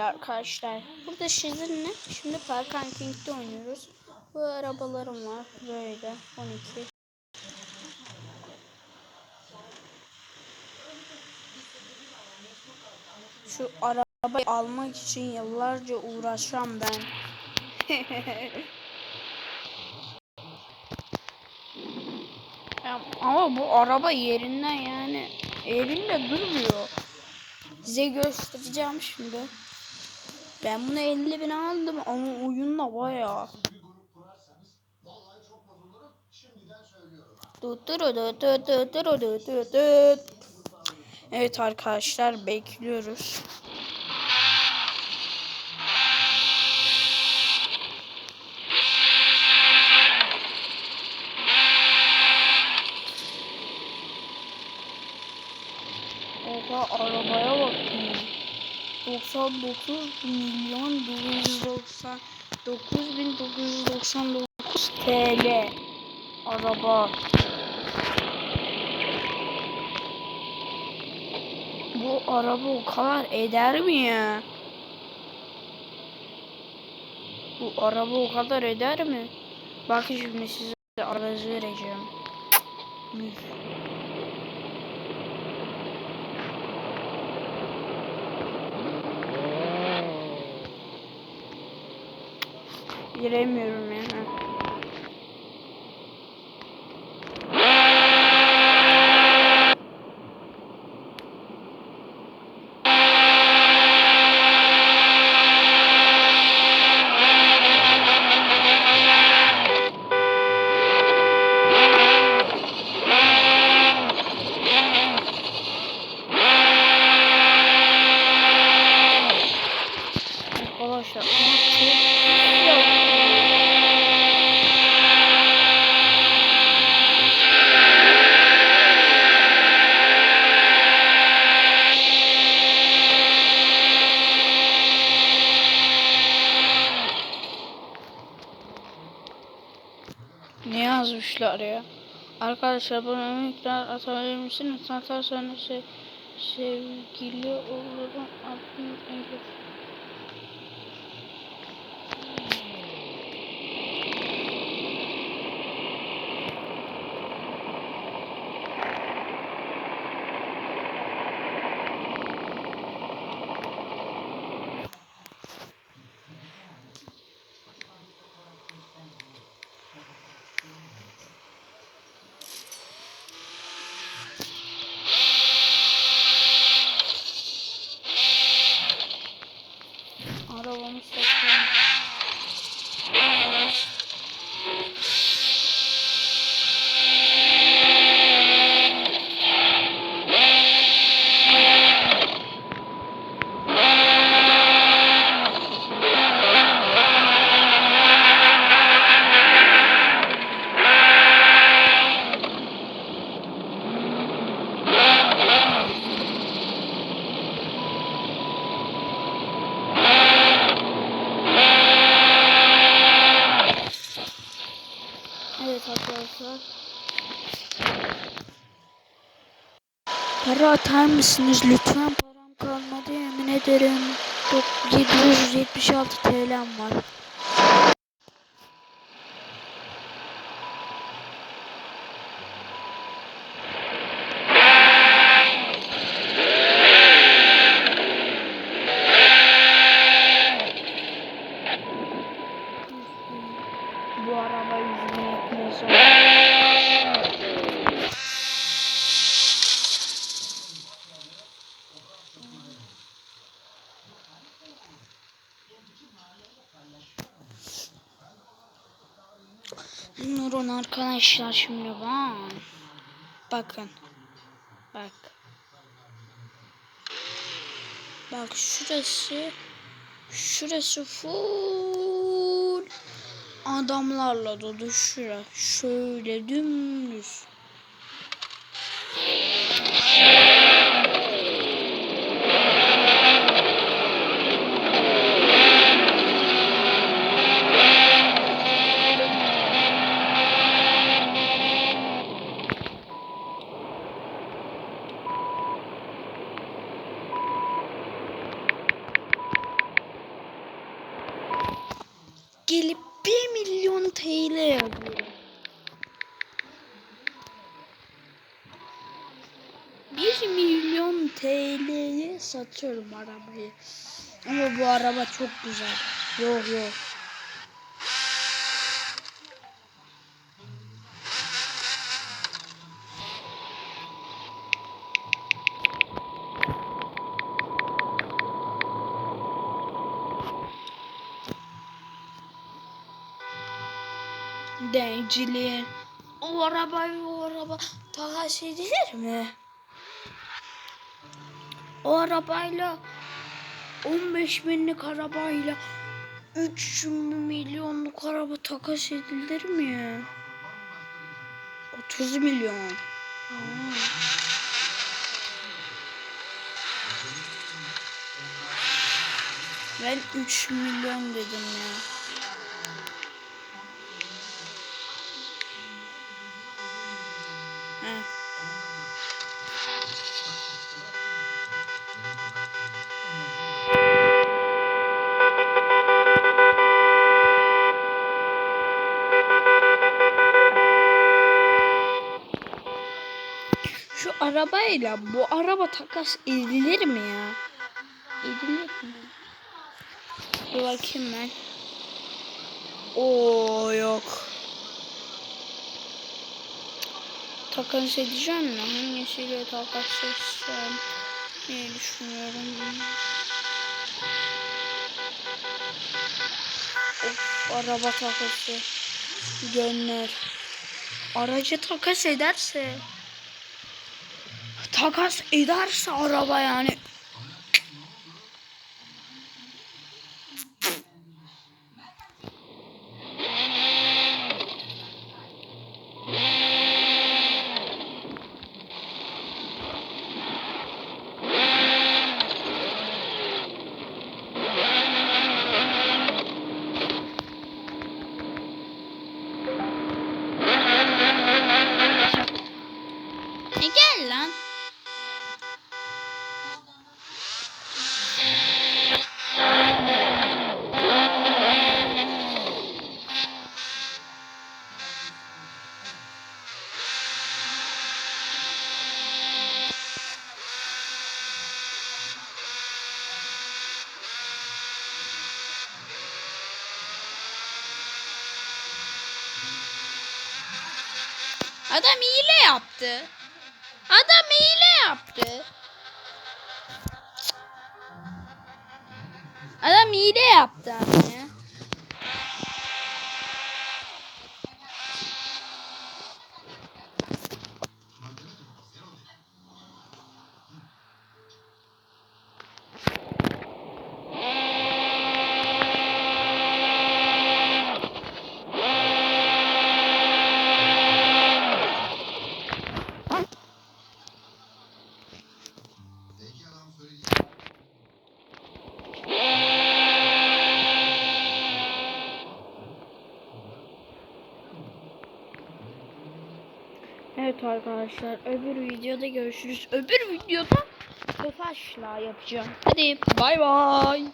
Evet arkadaşlar. Burada sizinle şimdi Park King'de oynuyoruz. Bu arabalarım var. Böyle 12. Şu arabayı almak için yıllarca uğraşacağım ben. Ama bu araba yerinden yani yerinde durmuyor. Size göstereceğim şimdi. Ben bunu 50 bin aldım ama oyunla bayağı. Evet arkadaşlar bekliyoruz. Oha arabaya bakın. 99 milyon 999 bin 999 TL araba. Bu araba o kadar eder mi ya? Bu araba o kadar eder mi? Bakın şimdi size arabası vereceğim. Giremiyorum yani. Yazmışlar ya? Arkadaşlar bana miktar atabilir misiniz? Atarsanız şey, sevgili olurum adım Elif. Arabamı satıyorum. Arkadaşlar. Para atar mısınız lütfen? Param kalmadı yemin ederim. Dok- 776 TL'm var. Bu araba yüzüne yetmez. Nurun arkadaşlar şimdi bak. Bakın. Bak. Bak şurası şurası full adamlarla dolu şura. Şöyle dümdüz. gelip 1 milyon TL yazıyorum. 1 milyon TL'ye satıyorum arabayı. Ama bu araba çok güzel. Yok yok. Dencili. O araba o araba takas edilir mi? O arabayla 15 binlik arabayla 3 milyonluk araba takas edilir mi ya? 30 milyon. Aa. Ben 3 milyon dedim ya. Arabayla bu araba takas edilir mi ya? Edilir mi? Bir bakayım ben. Oo yok. Takas edeceğim mi? Hangisiyle takas etsem diye düşünüyorum. Of araba takası. Gönder. Aracı takas ederse takas ederse araba yani gel lan. Adam hile yaptı. Adam hile yaptı. Adam hile yaptı abi ya. Evet arkadaşlar öbür videoda görüşürüz. Öbür videoda Tofaş'la yapacağım. Hadi bay bay.